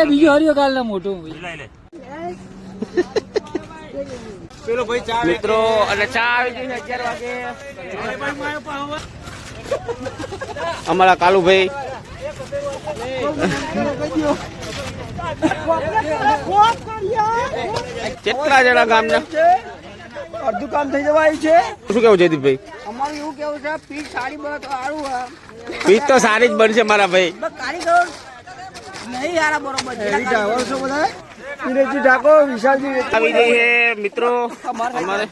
એ બીજો હરિયો કાલ ના મોટું મિત્રો અને ચા આવી ગઈ અગિયાર વાગે. અમારા કાલુભાઈ. કેટલા જણા ગામના? અડધું કામ થઈ જવાય છે. શું કેવું જયદીપભાઈ? અમારું એવું કેવું છે પીસ સારી બને તો સારું હા તો સારી જ બનશે મારા ભાઈ. બસ કારીગરો નહીં યાર બરોબર છે. બધા વિરેશજી ઠાકોર વિશાલજી આવી ગઈ છે મિત્રો. અમારે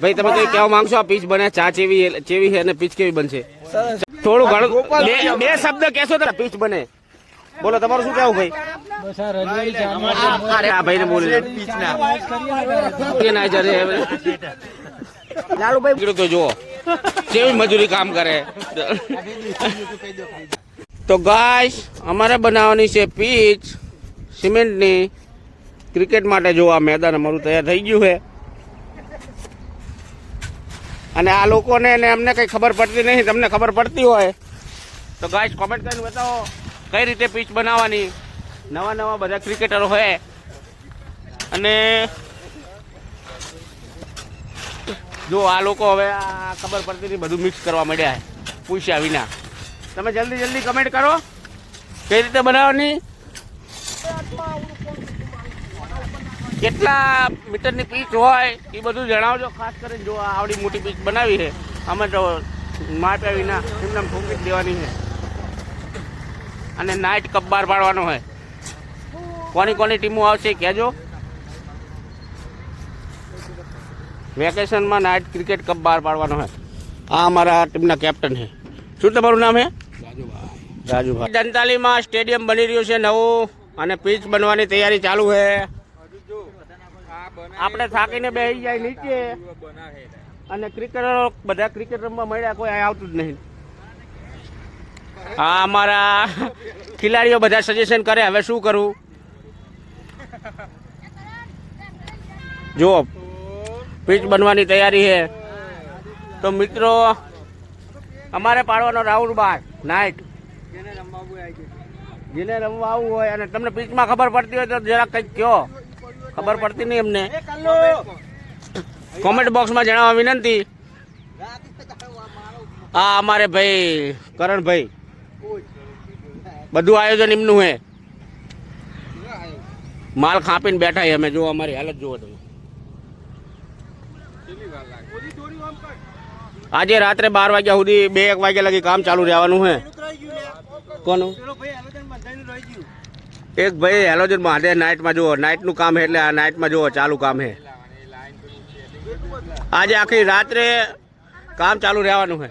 ભાઈ તમે કઈ કહેવા માંગશો? આ પીચ બને ચા ચેવી ચેવી છે અને પીચ કેવી બનશે? થોડું ઘણું બે બે શબ્દ કહેશો તો પીચ બને. બોલો તમારું શું કેવું ભાઈ? ભાઈને બોલી લાલુભાઈ જુઓ. કેવી મજૂરી કામ કરે. તો ગાય અમારે બનાવવાની છે પીચ સિમેન્ટની. ક્રિકેટ માટે જો આ મેદાન અમારું તૈયાર થઈ ગયું છે. અને આ લોકોને ને અમને કંઈ ખબર પડતી નહીં, તમને ખબર પડતી હોય. તો ગાય કોમેન્ટ કરીને બતાવો, કઈ રીતે પીચ બનાવવાની? નવા નવા બધા ક્રિકેટરો હોય અને જો આ લોકો હવે આ ખબર પડતી નહીં, બધું મિક્સ કરવા માંડ્યા પૂછ્યા વિના. તમે જલ્દી જલ્દી કમેન્ટ કરો. કઈ રીતે બનાવવાની? કેટલા મીટરની પીચ હોય એ બધું જણાવજો, ખાસ કરીને જો આવડી મોટી પીચ બનાવી છે. અમે તો માપ્યા વિના એમને ઠોકી જ દેવાની છે. અને નાઇટ કપ બહાર પાડવાનો હોય. કોની કોની ટીમો આવશે કહેજો. વેકેશનમાં નાઇટ ક્રિકેટ કપ બહાર પાડવાનો હોય. આ અમારા ટીમના કેપ્ટન છે. શું તમારું નામ છે? રાજુભાઈ. દંતાલીમાં સ્ટેડિયમ બની રહ્યું છે નવું અને પીચ બનવાની તૈયારી ચાલુ છે. આપણે થાકીને બેસી જાય નીચે. અને ક્રિકેટરો બધા ક્રિકેટ રમવા મળ્યા, કોઈ આવતું જ નહીં. હા, અમારા ખેલાડીઓ બધા સજેશન કરે, હવે શું કરવું જુઓ પીચ બનવાની તૈયારી છે. તો મિત્રો, અમારે પાડવાનો રાઉન્ડ બાર નાઇટ જેને રમવા આવવું હોય અને તમને પીચમાં ખબર પડતી હોય તો જરાક કંઈક કહો. ખબર પડતી નહીં એમને. કોમેન્ટ બોક્સમાં જણાવવા વિનંતી. આ અમારે ભાઈ કરણભાઈ. બધું આયોજન એમનું હે. માલ ખાપીને બેઠા અમે. જો અમારી હાલત જુઓ તમે. આજે રાત્રે બાર વાગ્યા સુધી બે એક વાગ્યા લગી કામ ચાલુ રહેવાનું હે. કોનું? એક ભાઈ હેલોજન બાંધે નાઇટમાં જુઓ નાઇટનું કામ છે એટલે આ નાઇટમાં જુઓ, ચાલુ કામ છે આજે આખી રાત્રે કામ ચાલુ રહેવાનું છે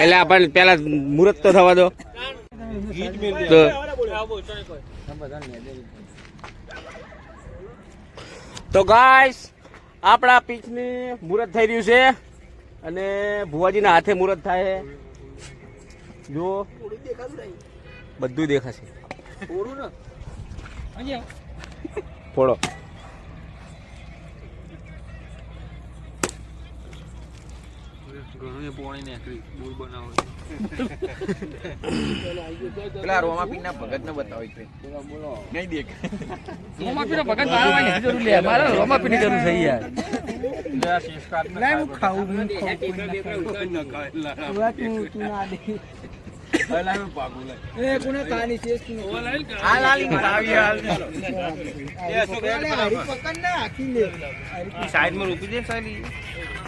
એટલે આપણને પેલા મુહૂર્ત તો થવા દો. તો ગાઈસ આપણા પીચની મુહૂર્ત થઈ રહ્યું છે અને ભુવાજીના હાથે મુહૂર્ત થાય છે. જો બધું દેખાશે. ફોડો. પેલા રોમાપીર ના ભગત ને બતાવે નહીં દેખ. રોમાપીનો ભગત બનાવવાની જરૂર લે મારે રોમાપીની જરૂર છે યાર. લાય હું ખાવું હું એ કોને કાની છે? તું હાલ હાલ ઈ બતાવી હાલ પકડ ના આખી સાઈડમાં રોકી દે લે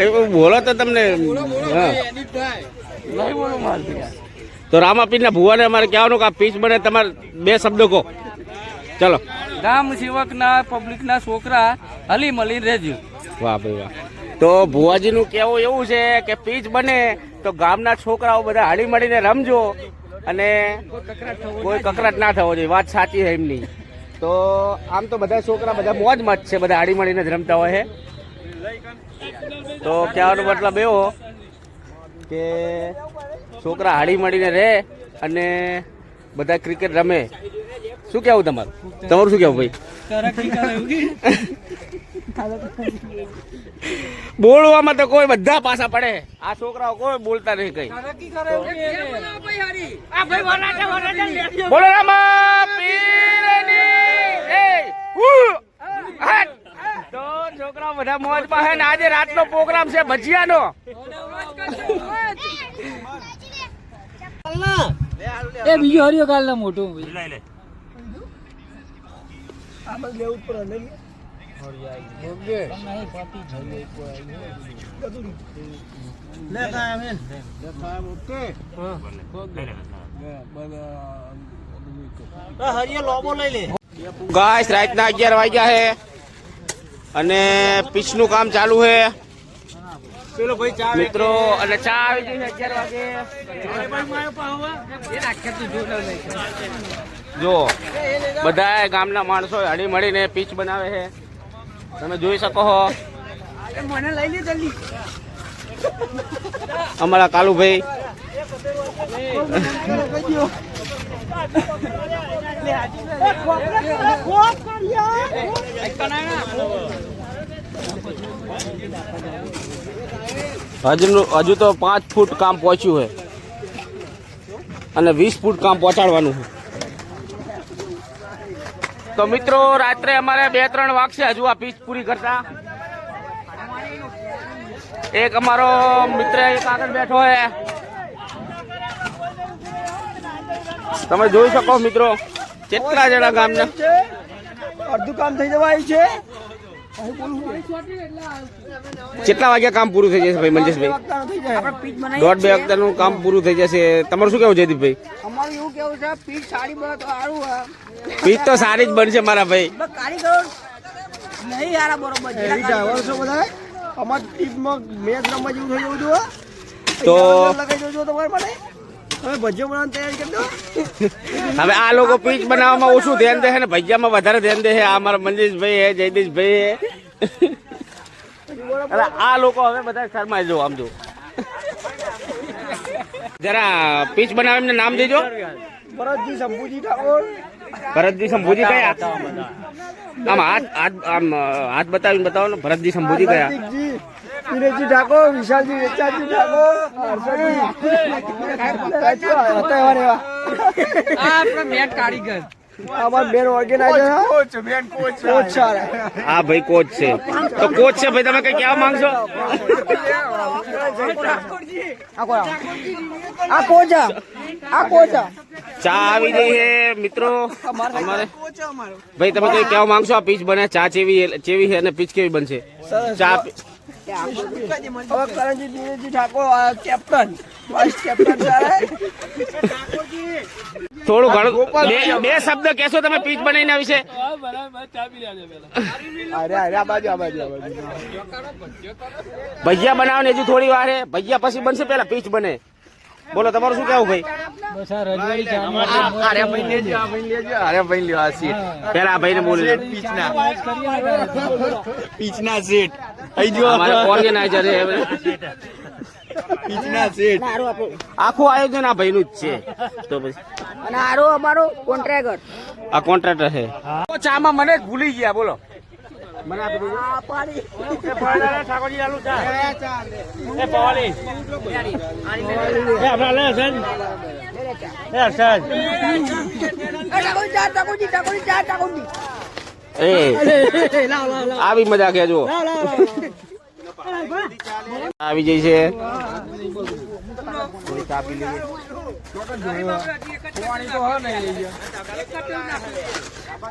એ બોલો તો તમને. તો રામાપીર ના માર તો રામાપીરના ભુવાને અમારે કહેવાનું કે આ પીચ બને તમારે બે શબ્દો કહો. ચલો. ગામ સેવકના પબ્લિકના છોકરા હલી મળી રહેજો. વાહ ભાઈ વાહ. તો ભુવાજીનું કહેવું એવું છે કે પીચ બને તો ગામના છોકરાઓ બધા હળી મળીને રમજો અને કોઈ કકરાટ ના થવો જોઈએ. વાત સાચી છે એમની. તો આમ તો બધા છોકરા બધા મોજ મત છે. બધા હળી મળીને જ રમતા હોય છે. તો કહેવાનો મતલબ એવો કે છોકરા હાડી મળીને રહે અને બધા ક્રિકેટ રમે. શું કેવું તમારું? તમારું શું કેવું ભાઈ? બોલવામાં તો કોઈ બધા પાછા પડે. આ છોકરાઓ કોઈ બોલતા નહીં કઈ. બોલો રામા, પીરની, એ. તો છોકરા બધા મોજમાં છે ને આજે રાતનો પ્રોગ્રામ છે ભજીયાનો. એ બીજું હરિયો કાલ ના મોટું ગાય રાતના અગિયાર વાગ્યા છે અને પીચનું કામ ચાલુ છે મિત્રો અને ચા આવી ગઈ અગિયાર વાગે જો બધા ગામના માણસો હળી મળીને પીચ બનાવે છે તમે જોઈ શકો છો અમારા કાલુભાઈ હજુ હજુ તો પાંચ ફૂટ કામ પહોંચ્યું છે અને વીસ ફૂટ કામ પહોંચાડવાનું છે તો મિત્રો, રાત્રે અમારે બે ત્રણ વાગશે હજુ આ પીચ પૂરી કરતા. એક અમારો મિત્ર એક આગળ બેઠો છે તમે જોઈ શકો મિત્રો કેટલા જણા ગામના? અડધું કામ થઈ જવાય છે. કેટલા વાગ્યા કામ પૂરું થઈ જશે ભાઈ મંજેશભાઈ દોઢ બે વખતનું કામ પૂરું થઈ જશે. તમારું શું કેવું જયદીપભાઈ અમારું એવું કેવું છે તો સારું પીચ તો સારી જ બનશે મારા ભાઈ. બસ નહીં યાર બરોબર છે બધા અમાર ટીમમાં મેચ રમવા જેવું થઈ જવું તો? લગાઈ તમારે હવે ભજીયો બનાવવાની તૈયારી કરી દો. હવે આ લોકો પીચ બનાવવામાં ઓછું ધ્યાન દે છે ને ભજીયામાં વધારે ધ્યાન દે છે. આ મારા મંજીશભાઈ હે જયદીશભાઈ હે એટલે આ લોકો હવે બધા શરમાઈ જો આમ જો જરા પીચ બનાવે એમને નામ દેજો. ભરતજી શંભુજી ઠાકોર. ભરતજી શંભુજી કયા? આમ હાથ હાથ આમ હાથ બતાવીને બતાવો ને. ભરતજી શંભુજી કયા? દિનેશજી ઠાકોર વિશાલજી વેચાજી ઠાકોર હર્ષદજી કારીગર. અમાર બેન ઓર્ગેનાઇઝર બેન કોચ કોચ. સારા ભાઈ કોચ છે. તો કોચ છે ભાઈ તમે કઈ કહેવા માંગશો? આ કોચ આ. આ ચા આવી ગઈ છે મિત્રો. અમારે. ભાઈ તમે કઈ કહેવા માંગશો? આ પીચ બને ચા ચેવી ચેવી છે અને પીચ કેવી બનશે? ચા કરણજી દિનેશજી ઠાકોર કેપ્ટન વાઇસ કેપ્ટન થોડું ઘણું બે- શબ્દ કેશો તમે પીચ બનાવીને વિશે છે. ભજીયા બનાવો બનાવવાની હજુ થોડી વાર ભજીયા પછી બનશે પેલા પીચ બને. બોલો તમારું શું કેવું ભાઈ? આખું આ રજવાડી ચા અરે ભાઈ લેજો આ ભાઈ આયોજન ભાઈનું જ છે. તો પછી? અને આરો અમારો કોન્ટ્રાક્ટર. આ કોન્ટ્રાક્ટર છે. ચામાં મને ભૂલી ગયા બોલો. મને આપી દેજો. આ પાણી ઠાકોરજી આલુ ચા. એ પવાલી એ આપણા લે સન. એ હર્ષદ. ઠાકોરજી ચા ઠાકોરજી ઠાકોરજી ચા ઠાકોરજી. એ આવી મજા કે જો આવી જઈ છે. થોડી ચા પી લઈએ. આ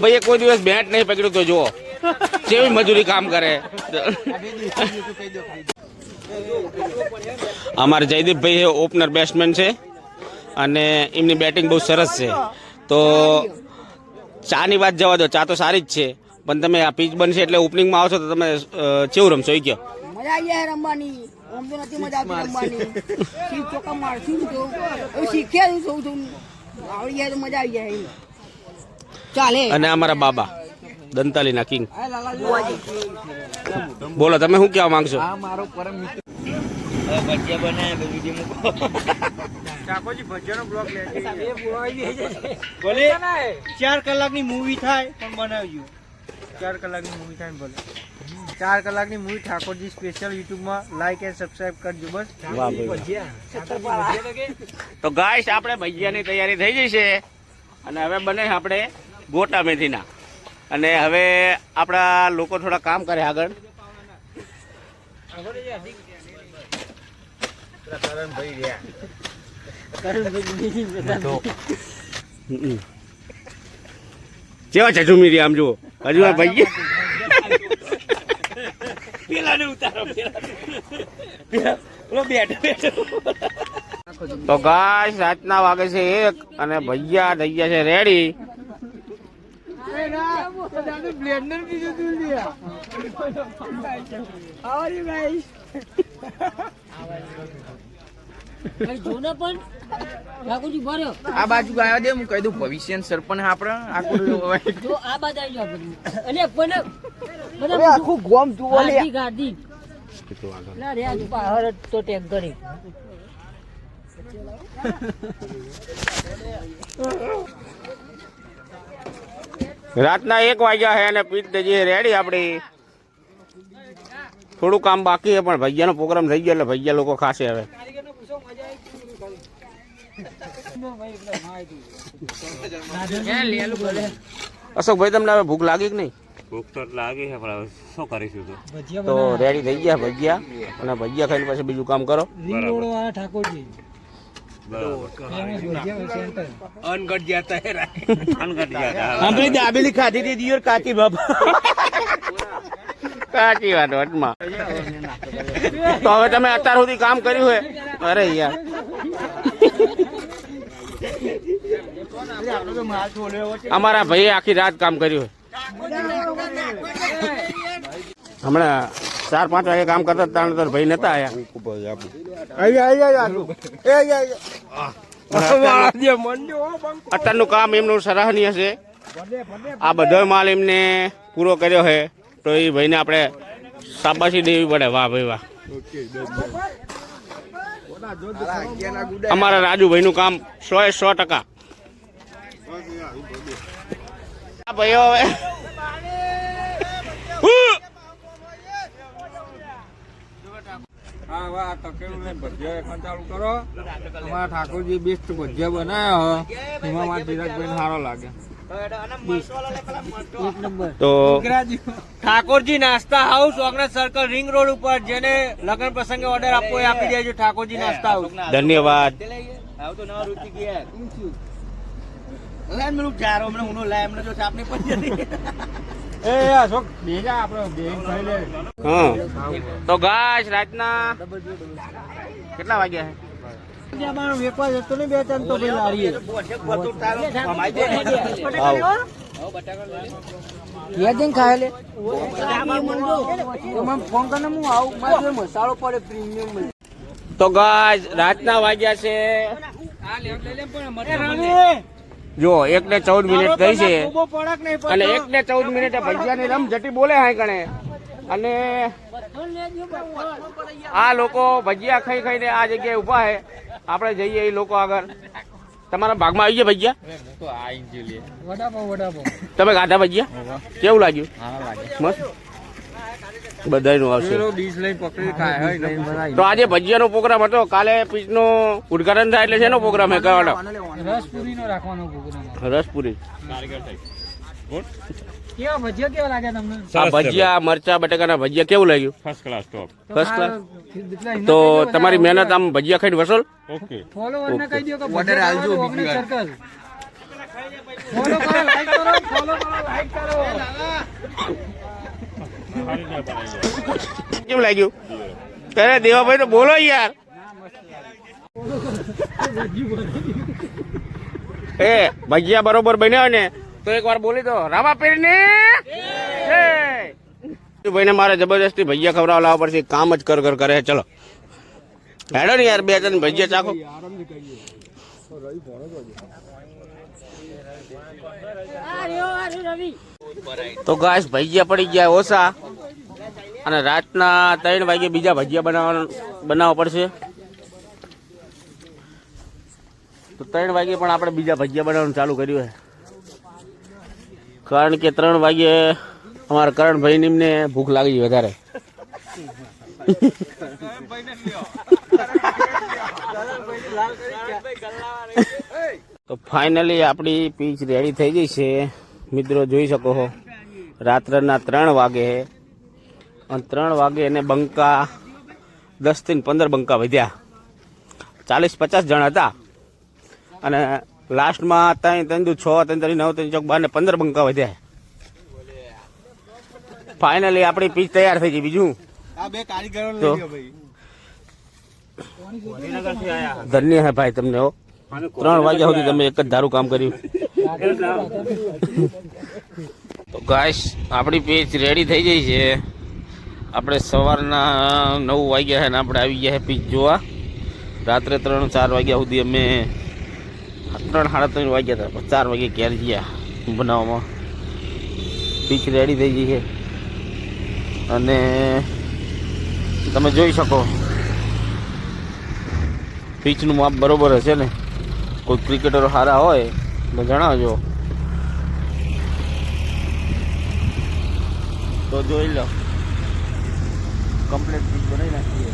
ભાઈએ કોઈ દિવસ બેટ નહીં પકડ્યું તો જુઓ. કેવી મજૂરી કામ કરે. અમારે જયદીપભાઈ ઓપનર બેટ્સમેન છે. અને એમની બેટિંગ બહુ સરસ છે. તો ચાની વાત જવા દો ચા તો સારી જ છે. પણ તમે આ પીચ બનશે એટલે ઓપનિંગમાં આવશો તો તમે ચેવું રમશો? એ કયો. મજા આવી જાય રમવાની. આમ તો નથી મજા આવતી રમવાની. શીખ ચોકા મારશું તો હવે શીખ્યા છું. સૌ આવડી જાય તો મજા આવી જાય ચાલે. અને અમારા બાબા દંતાલીના કિંગ. બોલો તમે શું કહેવા માંગશો? મારો પરમ મિત્ર. ભજીયા બનાવ્યા તો વીડિયો મૂકો ભલે ચાર કલાકની મૂવી થાય પણ બનાવજો. ચાર કલાકની મૂવી થાય ને ભલે ચાર કલાકની મૂવી ઠાકોરજી સ્પેશિયલ યુટ્યુબમાં લાઈક એન્ડ સબસ્ક્રાઇબ કરજો બસ. વાહ ભાઈ. તો ગાઈસ આપણે ભજીયાની તૈયારી થઈ ગઈ છે. અને હવે બને આપણે ગોટા મેથીના. અને હવે આપણા લોકો થોડા કામ કરે આગળ. હમ. કેવા છે ઝુમીરી આમ જુઓ હજુ આ ઉતારો તો ગાય રાતના વાગે છે એક અને ભૈયા થઈ છે રેડી આ બાજુ ગાયો દે હું કહી દઉં ભવિષ્ય સરપંચ આપણે આખું જો આ બાજુ આવી જાઓ અને કોને અરે આખું ગોમ જુઓ ગાડી ગાડી ના રે આ પાહર તો ટેક ગણી રાતના એક વાગ્યા છે અને પીટ રેડી આપણી થોડું કામ બાકી છે પણ ભૈયાનો પ્રોગ્રામ થઈ ગયો એટલે ભૈયા લોકો ખાશે હવે. અશોકભાઈ તમને હવે ભૂખ લાગી કે નહીં? ભૂખ તો લાગી છે પણ હવે શું કરીશું તો? તો રેડી થઈ ગયા ભજીયા અને ભજીયા ખાઈને પછી બીજું કામ કરો. ઠાકોરજી. અનગઢ આપણે દાબેલી ખાધી હતી દિયોર કાચી બાબા કાચી વાત તો હવે તમે અત્યાર સુધી કામ કર્યું હોય અરે યાર. અમારા ભાઈએ આખી રાત કામ કર્યું હમણાં ચાર, પાંચ વાગે કામ કરતા ત્રણ ત્રણ ભાઈ નતા અત્યારનું કામ એમનું સરાહનીય છે. આ બધો માલ એમને પૂરો કર્યો છે. તો એ ભાઈને આપણે શાબાશી દેવી પડે. વાહ ભાઈ, વાહ. અમારા રાજુભાઈનું કામ સો એ સો ટકા. ભાઈઓ હવે. હું! વાહ લઈને ભજીયા એકણ ચાલુ કરો. અમારા ઠાકોરજી બેસ્ટ ભજીયા બનાવ્યા એમાં સારો લાગે. તો ઠાકોરજી નાસ્તા house Ognaj circle ring road ઉપર જેને લગ્ન પ્રસંગે ઓર્ડર આપવો એ આપી દેજો ઠાકોરજી નાસ્તા હાઉસ. ધન્યવાદ. તો ગાશ રાતના કેટલા વાગ્યા છે વેપાર જતો ને બે ત્રણ તો ભાઈ લારીએ. ખાય લે ફોન કરીને હું આવું મારે મસાલો પડે પ્રીમિયમ તો ગાજ રાતના વાગ્યા છે. જો એક ને ચૌદ મિનિટ થઈ છે. અને એક ને ચૌદ મિનિટે ભજીયાની રમ જટી બોલે હાય કણે અને આ લોકો ભજીયા ખાઈ ખાઈને આ જગ્યાએ ઊભા છે આપણે જઈએ એ લોકો આગળ. તમારા ભાગમાં આવી ગયા ભજીયા તમે ગાધા ભજીયા કેવું લાગ્યું? મસ્ત. બધાનું આવશે. તો આજે ભજીયાનો પ્રોગ્રામ હતો. કાલે પીચનો ઉદઘાટન થાય એટલે શેનો પ્રોગ્રામ હે? કહેવાનો. રસપુરી નો રાખવાનો પ્રોગ્રામ. રસપુરી. કેવા ભજીયા કેવા લાગે તમને? આ ભજીયા મરચા બટાકાના ભજીયા કેવું લાગ્યું? First class top first class તો તમારી મહેનત આમ ભજીયા ખાઈને વસોલ? ઓકે ફોલોવર ને કહી દો કે Order ભજીયા આલજો ખાવા તો બીજી વાર. ફોલો કરો લાઈક કરો ફોલો કરો લાઈક કરો. કેમ લાગ્યું? અરે દેવાભાઈ તો બોલો યાર. એ ભજીયા બરોબર બન્યા ને તો એક વાર બોલી દો. રામા પીરની? ભાઈને મારે જબરજસ્તી ભૈયા ખવડાવવા લાવવા પડશે. કામ જ કર કર કરે. ચલો. હેડો ને યાર, બે ત્રણ ભૈયા ચાખો. તો ગાય ભજીયા પડી ગયા ઓછા. અને રાતના ત્રણ વાગે બીજા ભજીયા બનાવવાનું, બનાવવા પડશે. તો ત્રણ વાગે પણ આપણે બીજા ભજીયા બનાવવાનું ચાલુ કર્યું છે કારણ કે ત્રણ વાગે અમારા કરણભાઈ નિમને ભૂખ લાગી વધારે. તો ફાઇનલી આપણી પીચ રેડી થઈ ગઈ છે. મિત્રો જોઈ શકો છો રાત્રના ત્રણ વાગે અને ત્રણ વાગે એને બંકા દસથી પંદર બંકા વધ્યા. ચાલીસ પચાસ જણ હતા. અને લાસ્ટમાં ત્રણ ત્રણ દુ છ ત્રણ ત્રણ નવ ત્રણ ચોક બાર ને પંદર બંકા વધ્યા. ફાઇનલી આપણી પીચ તૈયાર થઈ ગઈ. બીજું? આ બે કારીગરો તો? ધન્ય હે ભાઈ તમને હો. ત્રણ વાગ્યા સુધી તમે એક જ ધારું કામ કર્યું. તો ગાઈસ આપણી પીચ રેડી થઈ ગઈ છે. આપણે સવારના નવ વાગ્યા છે ને આપણે આવી ગયા છે પીચ જોવા. રાત્રે ત્રણ ચાર વાગ્યા સુધી અમે ત્રણ સાડા ત્રણ વાગ્યા હતા. ચાર વાગે ક્યારે ગયા બનાવવામાં. પીચ રેડી થઈ ગઈ છે. અને તમે જોઈ શકો. પીચનું માપ બરોબર હશે ને? કોઈ ક્રિકેટરો સારા હોય, તો જણાવજો. તો જોઈ લો. કમ્પ્લેટ પીચ બનાવી નાખીએ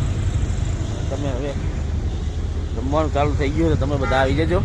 તમે હવે રમવાનું ચાલુ થઈ ગયું તમે બધા આવી જજો.